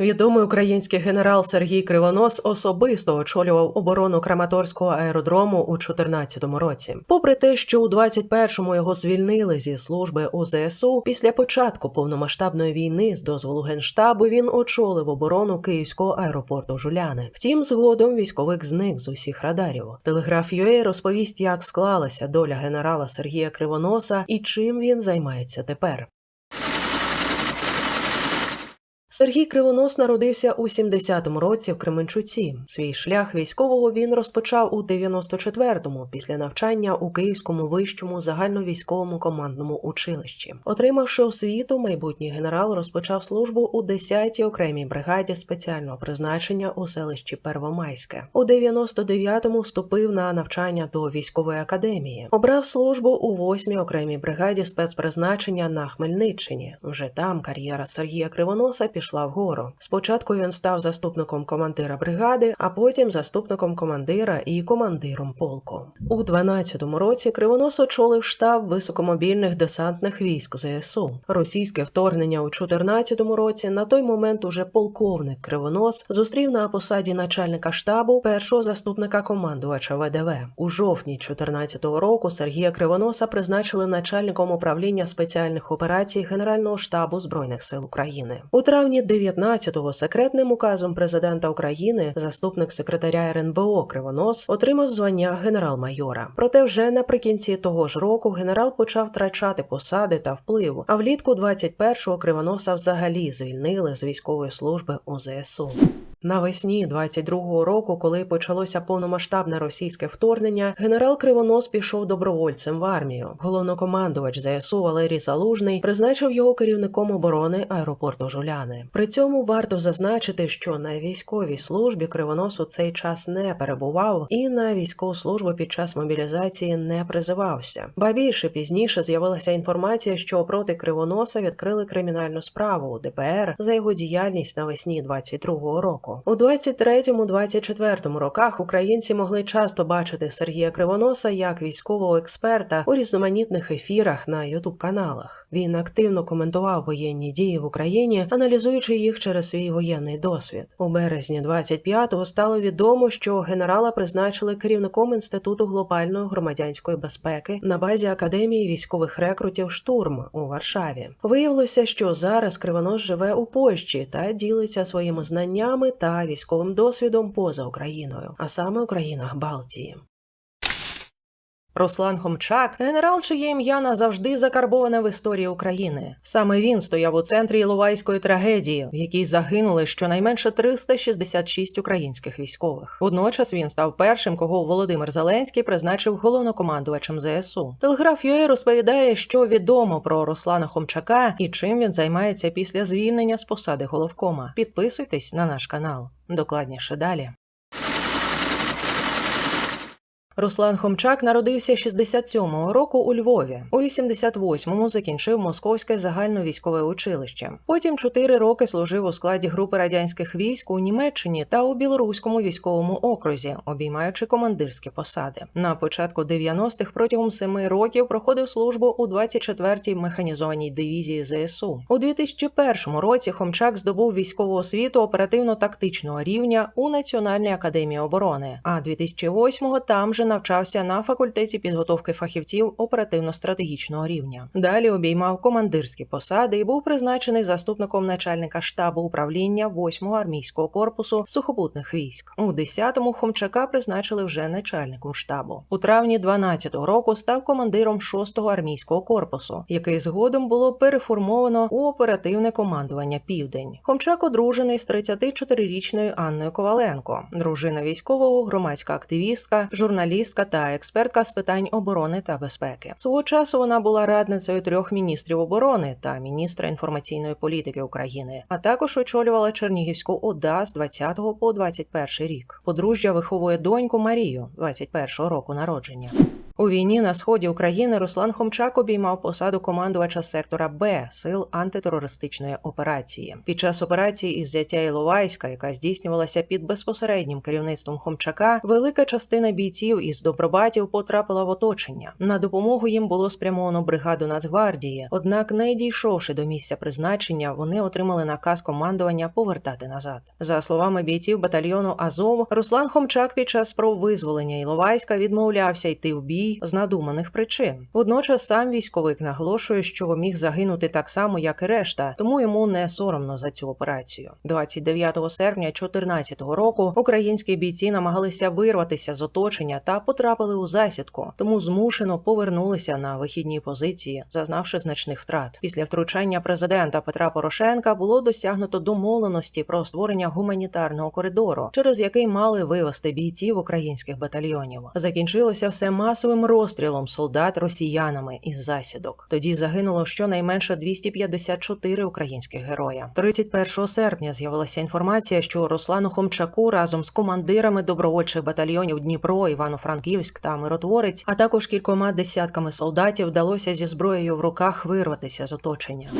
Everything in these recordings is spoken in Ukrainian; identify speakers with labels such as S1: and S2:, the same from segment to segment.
S1: Відомий український генерал Сергій Кривонос особисто очолював оборону Краматорського аеродрому у 2014 році. Попри те, що у 21-му його звільнили зі служби у ЗСУ, після початку повномасштабної війни з дозволу генштабу він очолив оборону Київського аеропорту Жуляни. Втім, згодом військовик зник з усіх радарів. Телеграф UA розповість, як склалася доля генерала Сергія Кривоноса і чим він займається тепер. Сергій Кривонос народився у 70-му році в Кременчуці. Свій шлях військового він розпочав у 94-му після навчання у Київському вищому загальновійськовому командному училищі. Отримавши освіту, майбутній генерал розпочав службу у 10-й окремій бригаді спеціального призначення у селищі Первомайське. У 99-му вступив на навчання до військової академії. Обрав службу у 8-й окремій бригаді спецпризначення на Хмельниччині. Вже там кар'єра Сергія Кривоноса пішла вгору. Спочатку він став заступником командира бригади, а потім заступником командира і командиром полку. У 12-му році Кривонос очолив штаб високомобільних десантних військ ЗСУ. Російське вторгнення у 14-му році на той момент уже полковник Кривонос зустрів на посаді начальника штабу першого заступника командувача ВДВ. У жовтні 14-го року Сергія Кривоноса призначили начальником управління спеціальних операцій Генерального штабу збройних сил України. У травні 19-го секретним указом президента України заступник секретаря РНБО Кривонос отримав звання генерал-майора. Проте вже наприкінці того ж року генерал почав втрачати посади та вплив. А влітку 21-го Кривоноса взагалі звільнили з військової служби у ЗСУ. Навесні 22-го року, коли почалося повномасштабне російське вторгнення, генерал Кривонос пішов добровольцем в армію. Головнокомандувач ЗСУ Валерій Залужний призначив його керівником оборони аеропорту Жуляни. При цьому варто зазначити, що на військовій службі Кривонос у цей час не перебував і на військову службу під час мобілізації не призивався. Ба більше пізніше з'явилася інформація, що проти Кривоноса відкрили кримінальну справу у ДПР за його діяльність навесні 22-го року. У 23-24 роках українці могли часто бачити Сергія Кривоноса як військового експерта у різноманітних ефірах на ютуб каналах. Він активно коментував воєнні дії в Україні, аналізуючи їх через свій воєнний досвід. У березні 25-го стало відомо, що генерала призначили керівником інституту глобальної громадянської безпеки на базі академії військових рекрутів Штурм у Варшаві. Виявилося, що зараз Кривонос живе у Польщі та ділиться своїми знаннями та військовим досвідом поза Україною, а саме у країнах Балтії. Руслан Хомчак, генерал, чиє ім'я назавжди закарбоване в історії України. Саме він стояв у центрі Іловайської трагедії, в якій загинули щонайменше 366 українських військових. Водночас він став першим, кого Володимир Зеленський призначив головнокомандувачем ЗСУ. Телеграф ЮЕ розповідає, що відомо про Руслана Хомчака і чим він займається після звільнення з посади головкома. Підписуйтесь на наш канал. Докладніше далі. Руслан Хомчак народився 67-го року у Львові. У 88-му закінчив Московське загальновійськове училище. Потім чотири роки служив у складі групи радянських військ у Німеччині та у білоруському військовому окрузі, обіймаючи командирські посади. На початку 90-х протягом семи років проходив службу у 24-й механізованій дивізії ЗСУ. У 2001 році Хомчак здобув військову освіту оперативно-тактичного рівня у Національній академії оборони. А 2008-го там же навчався на факультеті підготовки фахівців оперативно-стратегічного рівня. Далі обіймав командирські посади і був призначений заступником начальника штабу управління 8-го армійського корпусу сухопутних військ. У 10-му Хомчака призначили вже начальником штабу. У травні 12-го року став командиром 6-го армійського корпусу, який згодом було переформовано у оперативне командування Південь. Хомчак одружений з 34-річною Анною Коваленко, дружина військового, громадська активістка, журналістка та експертка з питань оборони та безпеки. Свого часу вона була радницею трьох міністрів оборони та міністра інформаційної політики України, а також очолювала Чернігівську ОДА з 20 по 21 рік. Подружжя виховує доньку Марію 21 року народження. У війні на сході України Руслан Хомчак обіймав посаду командувача сектора Б сил антитерористичної операції. Під час операції із взяття Іловайська, яка здійснювалася під безпосереднім керівництвом Хомчака, велика частина бійців із добробатів потрапила в оточення. На допомогу їм було спрямовано бригаду Нацгвардії. Однак, не дійшовши до місця призначення, вони отримали наказ командування повертати назад. За словами бійців батальйону Азов, Руслан Хомчак під час спроб визволення Іловайська відмовлявся йти в бій з надуманих причин. Водночас сам військовик наголошує, що міг загинути так само, як і решта, тому йому не соромно за цю операцію. 29 серпня 2014 року українські бійці намагалися вирватися з оточення та потрапили у засідку, тому змушено повернулися на вихідні позиції, зазнавши значних втрат. Після втручання президента Петра Порошенка було досягнуто домовленості про створення гуманітарного коридору, через який мали вивести бійців українських батальйонів. Закінчилося все масовим розстрілом солдат росіянами із засідок. Тоді загинуло щонайменше 254 українських героя. 31 серпня з'явилася інформація, що Руслану Хомчаку разом з командирами добровольчих батальйонів Дніпро, Івано-Франківськ та Миротворець, а також кількома десятками солдатів вдалося зі зброєю в руках вирватися з оточення.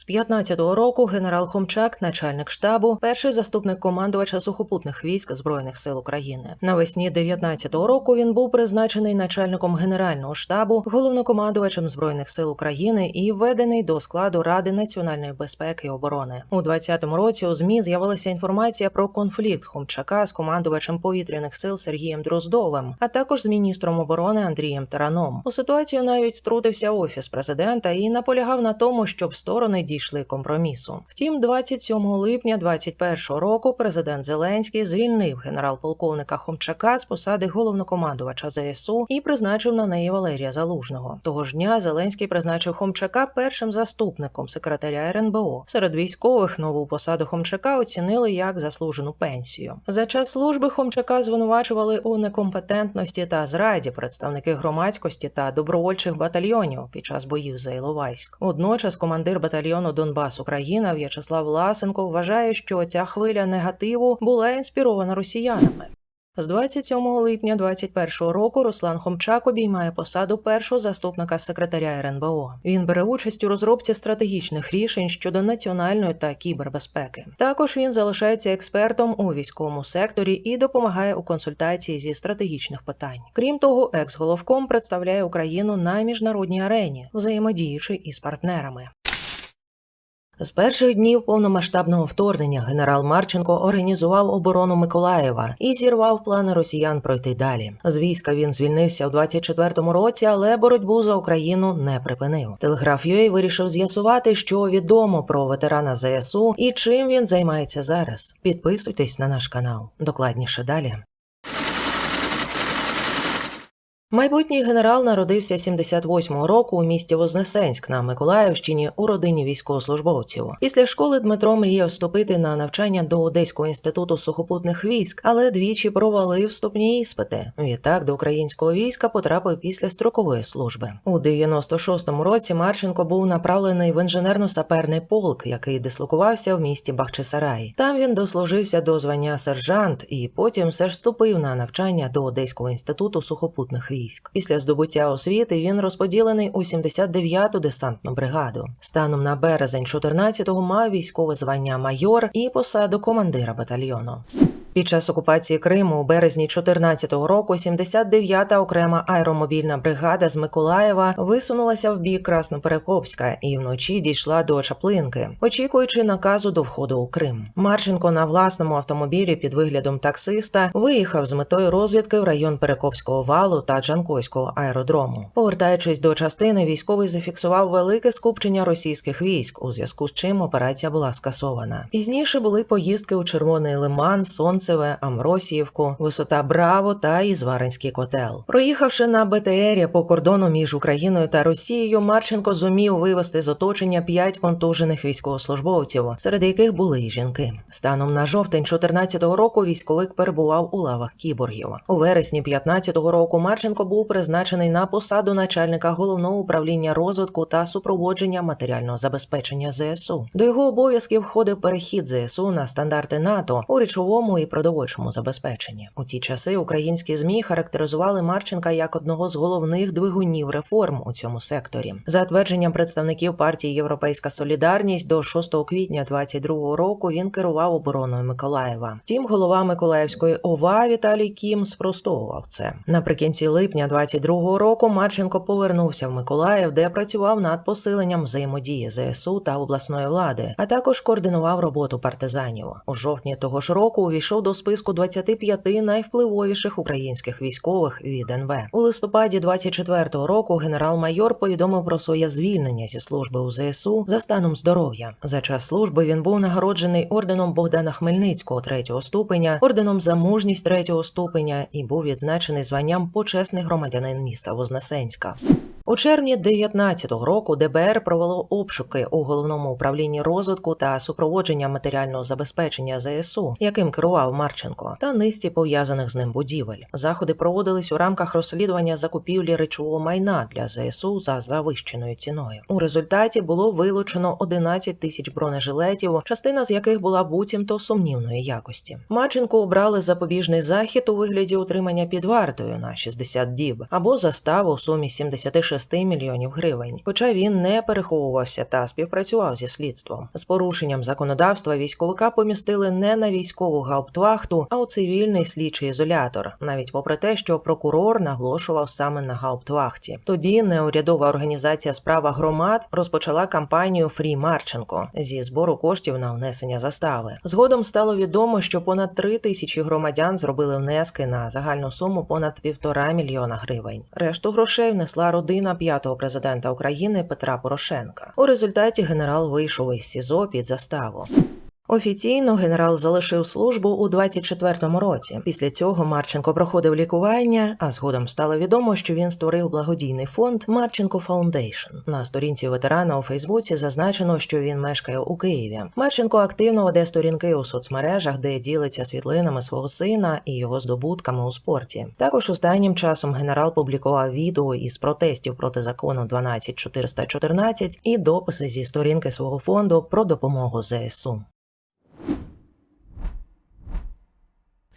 S1: З 15-го року генерал Хомчак, начальник штабу, перший заступник командувача сухопутних військ Збройних сил України. Навесні 19-го року він був призначений начальником генерального штабу, головнокомандувачем збройних сил України і введений до складу Ради національної безпеки і оборони. У 20-му році у змі з'явилася інформація про конфлікт Хомчака з командувачем повітряних сил Сергієм Дроздовим, а також з міністром оборони Андрієм Тараном. У ситуацію навіть втрутився офіс президента і наполягав на тому, щоб сторони дійшли компромісу. Втім, 27 липня 2021 року президент Зеленський звільнив генерал-полковника Хомчака з посади головнокомандувача ЗСУ і призначив на неї Валерія Залужного. Того ж дня Зеленський призначив Хомчака першим заступником секретаря РНБО. Серед військових нову посаду Хомчака оцінили як заслужену пенсію. За час служби Хомчака звинувачували у некомпетентності та зраді представники громадськості та добровольчих батальйонів під час боїв за Іловайськ. Водночас командир батальйону Донбас Україна В'ячеслав Власенко вважає, що ця хвиля негативу була інспірована росіянами. З 27 липня 2021 року Руслан Хомчак обіймає посаду першого заступника секретаря РНБО. Він бере участь у розробці стратегічних рішень щодо національної та кібербезпеки. Також він залишається експертом у військовому секторі і допомагає у консультації зі стратегічних питань. Крім того, екс-головком представляє Україну на міжнародній арені, взаємодіючи із партнерами. З перших днів повномасштабного вторгнення генерал Марченко організував оборону Миколаєва і зірвав плани росіян пройти далі. З війська він звільнився у 24-му році, але боротьбу за Україну не припинив. Телеграф UA вирішив з'ясувати, що відомо про ветерана ЗСУ і чим він займається зараз. Підписуйтесь на наш канал. Докладніше далі. Майбутній генерал народився 78-го року у місті Вознесенськ на Миколаївщині у родині військовослужбовців. Після школи Дмитро мріяв вступити на навчання до Одеського інституту сухопутних військ, але двічі провалив вступні іспити. Відтак до українського війська потрапив після строкової служби. У 96-му році Марченко був направлений в інженерно-саперний полк, який дислокувався в місті Бахчисарай. Там він дослужився до звання сержант і потім все ж вступив на навчання до Одеського інституту сухопутних військ військ. Після здобуття освіти він розподілений у 79-ту десантну бригаду. Станом на березень 14-го мав військове звання майор і посаду командира батальйону. Під час окупації Криму у березні 14-го року 79-та окрема аеромобільна бригада з Миколаєва висунулася в бік Красноперекопська і вночі дійшла до Чаплинки, очікуючи наказу до входу у Крим. Марченко на власному автомобілі під виглядом таксиста виїхав з метою розвідки в район Перекопського валу та Джанкойського аеродрому. Повертаючись до частини, військовий зафіксував велике скупчення російських військ, у зв'язку з чим операція була скасована. Пізніше були поїздки у Червоний Лиман, Сонцеве, Амросіївку, висота Браво та Ізваринський котел. Проїхавши на БТРі по кордону між Україною та Росією, Марченко зумів вивести з оточення п'ять контужених військовослужбовців, серед яких були й жінки. Станом на жовтень 14-го року військовик перебував у лавах кіборгів. У вересні 15-го року Марченко був призначений на посаду начальника головного управління розвитку та супроводження матеріального забезпечення ЗСУ. До його обов'язків входив перехід ЗСУ на стандарти НАТО у речовому і продовольчому забезпеченні. У ті часи українські змі характеризували Марченка як одного з головних двигунів реформ у цьому секторі. За твердженням представників партії Європейська Солідарність до 6 квітня 22 року він керував обороною Миколаєва. Втім, голова Миколаївської ОВА Віталій Кім спростовував це. Наприкінці липня 22 року Марченко повернувся в Миколаїв, де працював над посиленням взаємодії ЗСУ та обласної влади, а також координував роботу партизанів. У жовтні того ж року увійшов до списку 25 найвпливовіших українських військових від НВ. У листопаді 24-го року генерал-майор повідомив про своє звільнення зі служби у ЗСУ за станом здоров'я. За час служби він був нагороджений орденом Богдана Хмельницького третього ступеня, орденом за мужність третього ступеня і був відзначений званням почесний громадянин міста Вознесенська. У червні 19-го року ДБР провело обшуки у головному управлінні розвитку та супроводження матеріального забезпечення ЗСУ, яким керував Марченко, та низці пов'язаних з ним будівель. Заходи проводились у рамках розслідування закупівлі речового майна для ЗСУ за завищеною ціною. У результаті було вилучено 11 тисяч бронежилетів, частина з яких була буцімто сумнівної якості. Марченко обрали запобіжний захід у вигляді утримання під вартою на 60 діб або заставу в сумі 76 мільйонів гривень. Хоча він не переховувався та співпрацював зі слідством. З порушенням законодавства військовика помістили не на військову гауптвахту, а у цивільний слідчий ізолятор, навіть попри те, що прокурор наголошував саме на гауптвахті. Тоді неурядова організація Справа громад розпочала кампанію Фрі Марченко зі збору коштів на внесення застави. Згодом стало відомо, що понад три тисячі громадян зробили внески на загальну суму понад півтора мільйона гривень. Решту грошей внесла родина п'ятого президента України Петра Порошенка. У результаті генерал вийшов із СІЗО під заставу. Офіційно генерал залишив службу у 24-му році. Після цього Марченко проходив лікування, а згодом стало відомо, що він створив благодійний фонд Марченко Фаундейшн. На сторінці ветерана у Фейсбуці зазначено, що він мешкає у Києві. Марченко активно веде сторінки у соцмережах, де ділиться світлинами свого сина і його здобутками у спорті. Також останнім часом генерал публікував відео із протестів проти закону 12414 і дописи зі сторінки свого фонду про допомогу ЗСУ.